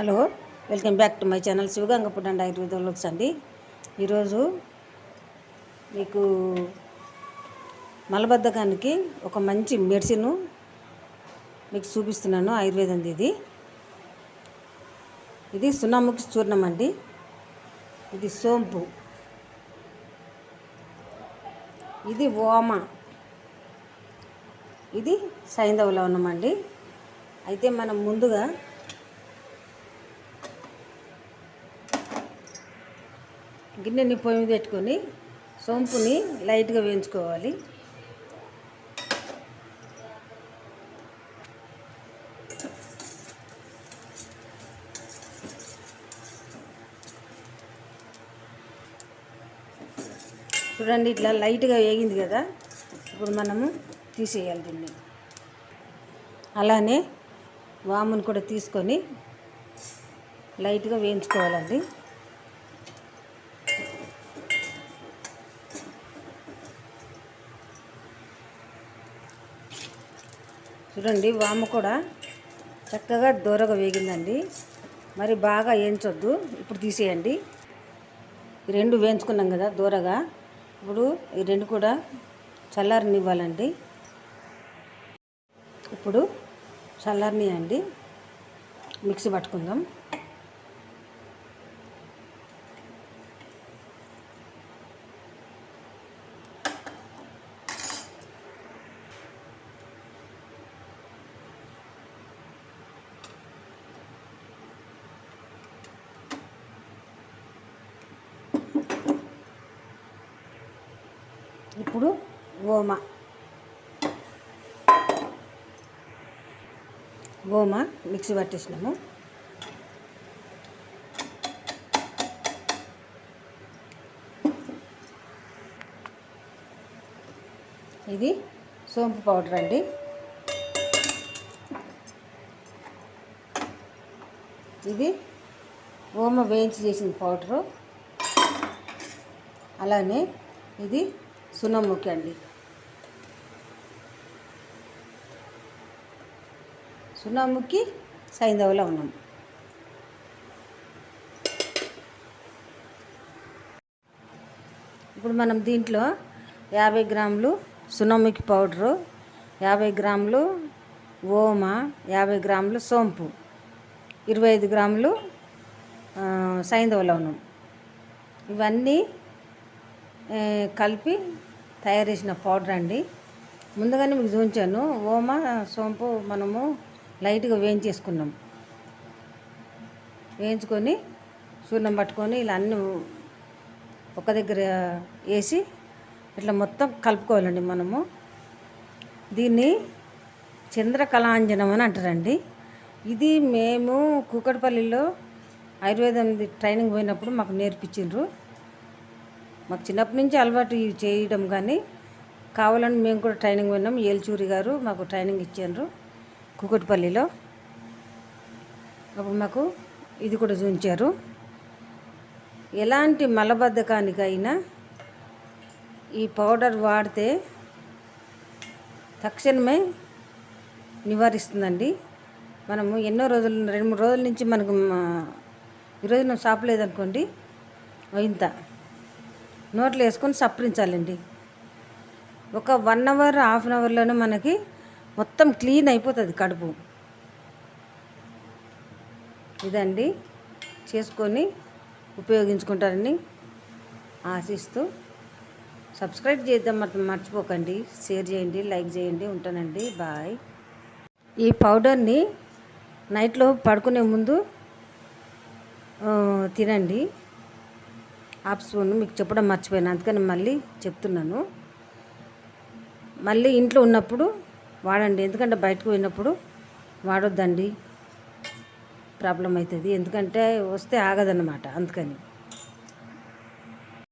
Hello welcome back to my channel Sivaganga food and ఆయుర్వేదంలోకి అండి. ఈరోజు మీకు మలబద్ధకానికి ఒక మంచి మెడిసిన్ మీకు చూపిస్తున్నాను ఆయుర్వేదంది ఇది. ఇది సున్నాముఖి చూర్ణం అండి. ఇది సోంపు. ఇది ఓమ ఇది సైంధవ లవణం అండి. అయితే మనం ముందుగా గిన్నెని పొయ్యి మీద పెట్టుకొని సోంపుని లైట్గా వేయించుకోవాలి. చూడండి ఇట్లా లైట్గా వేగింది కదా. ఇప్పుడు మనము తీసేయాలి దీన్ని. అలానే వామును కూడా తీసుకొని లైట్గా వేయించుకోవాలండి. చూడండి వాము కూడా చక్కగా దూరగా వేగిందండి. మరి బాగా వేయించొద్దు ఇప్పుడు తీసేయండి. ఈ రెండు వేయించుకున్నాం కదా దూరగా. ఇప్పుడు ఈ రెండు కూడా చల్లారనివ్వాలండి. ఇప్పుడు చల్లారనియండి. మిక్సీ పట్టుకుందాం. ఇప్పుడు ఓమ ఓమ మిక్సీ పట్టేసినాము. ఇది సోంపు పౌడర్ అండి. ఇది ఓమ వేయించి చేసిన పౌడరు. అలానే ఇది సున్నముఖి అండి. ముక్కి సైంధవలో ఉన్నాం. ఇప్పుడు మనం దీంట్లో యాభై గ్రాములు సున్నముఖి పౌడరు యాభై గ్రాములు ఓమ యాభై గ్రాములు సోంపు ఇరవై ఐదు గ్రాములు సైంధవ లవణం ఇవన్నీ కలిపి తయారు చేసిన పౌడర్ అండి. ముందుగానే మీకు చూపించాను. ఓమ సోంపు మనము లైట్గా వేయించేసుకున్నాం. వేయించుకొని చూర్ణం పట్టుకొని ఇలా అన్ని ఒక దగ్గర వేసి ఇట్లా మొత్తం కలుపుకోవాలండి మనము. దీన్ని చంద్రకళాంజనం అని అంటారండి. ఇది మేము కూకట్పల్లిలో ఆయుర్వేదం ట్రైనింగ్ పోయినప్పుడు మాకు నేర్పించిండ్రు. మాకు చిన్నప్పటి నుంచి అలవాటు చేయడం కానీ కావాలని మేము కూడా ట్రైనింగ్ విన్నాం. ఏల్చూరి గారు మాకు ట్రైనింగ్ ఇచ్చారు కుకట్పల్లిలో. అప్పుడు మాకు ఇది కూడా చూపించారు. ఎలాంటి మలబద్ధకానికైనా ఈ పౌడర్ వాడితే తక్షణమే నివారిస్తుందండి. మనము ఎన్నో రోజులు రెండు మూడు రోజుల నుంచి మనకు ఈరోజు మనం షాప్ లేదనుకోండి ఇంత. నోట్లో వేసుకొని సప్రించాలండి. ఒక వన్ అవర్ హాఫ్ అన్ అవర్లోనే మనకి మొత్తం క్లీన్ అయిపోతుంది కడుపు. ఇదండి. చేసుకొని ఉపయోగించుకుంటారని ఆశిస్తూ సబ్స్క్రైబ్ చేద్దాం మర్చిపోకండి. షేర్ చేయండి లైక్ చేయండి ఉంటానండి. బాయ్. ఈ పౌడర్ని నైట్లో పడుకునే ముందు తినండి. హాఫ్ స్పూన్ మీకు చెప్పడం మర్చిపోయాను. అందుకని మళ్ళీ చెప్తున్నాను. మళ్ళీ ఇంట్లో ఉన్నప్పుడు వాడండి. ఎందుకంటే బయటకు పోయినప్పుడు వాడొద్దండి. ప్రాబ్లం అవుతుంది. ఎందుకంటే వస్తే ఆగదన్నమాట. అందుకని.